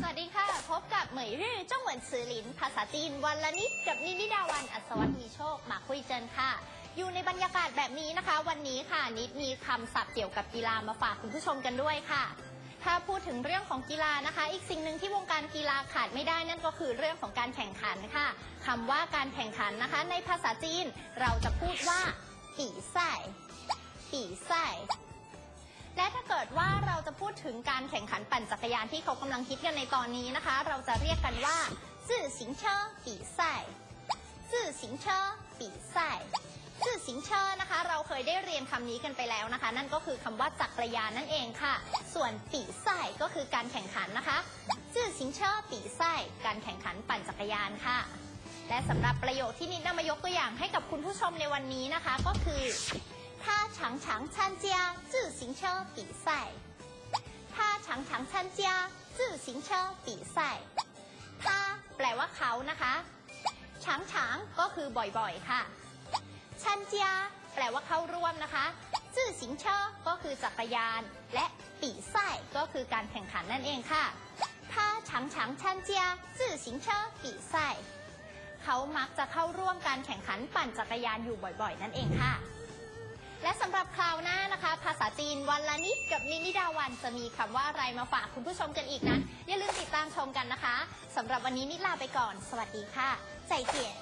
สวัสดีค่ะ พบกับเหมยรื่อจ้องเหวินซือหลิน ภาษาจีนวันละนิดกับนินิดาวันอัศวรรษมีโชค มาคุยเจนค่ะ อยู่ในบรรยากาศแบบนี้นะคะ วันนี้ค่ะนิดมีคำศัพท์เกี่ยวกับกีฬามาฝากคุณผู้ชมกันด้วยค่ะ ถ้าพูดถึงเรื่องของกีฬานะคะ อีกสิ่งหนึ่งที่วงการกีฬาขาดไม่ได้นั่นก็คือเรื่องของการแข่งขันค่ะคำว่าการแข่งขันนะคะ ในภาษาจีนเราจะพูดว่าปีไส่ปีไส่และถ้าเกิดว่า ถึงการแข่งขันปั่นจักรยานที่เขากำลังคิดกันในตอนนี้นะคะ เราจะเรียกกันว่าซื่อสิงเชอร์ปีไส่ซื่อสิงเชอร์ปีไส่ซื่อสิงเชอร์นะคะ เราเคยได้เรียนคำนี้กันไปแล้วนะคะ นั่นก็คือคำว่าจักรยานนั่นเองค่ะ ส่วนปีไส่ก็คือการแข่งขันนะคะซื่อสิงเชอร์ปีไส่การแข่งขันปั่นจักรยานค่ะ และสำหรับประโยคที่นิดนำมายกตัวอย่างให้กับคุณผู้ชมในวันนี้นะคะ ก็คือ 他常常参加自行车比赛。 他常常参加自行车比赛。他แปลว่าเขานะคะฉางฉางก็คือบ่อยๆ ค่ะชันเจียแปลว่าเข้าร่วมนะคะจื่อสิงเชอร์ก็คือจักรยาน และปีไส้ก็คือการแข่งขันนั่นเองค่ะ他常常参加自行车比赛เขามักจะเข้าร่วมการแข่งขันปั่นจักรยานอยู่บ่อยๆ นั่นเองค่ะ และสำหรับคราวหน้านะคะ ภาษาจีนวันละนิดกับนินิดาวันจะมีคำว่าอะไรมาฝากคุณผู้ชมกันอีกนั้นอย่าลืมติดตามชมกันนะคะสำหรับวันนี้นิดลาไปก่อน สวัสดีค่ะใจเจียน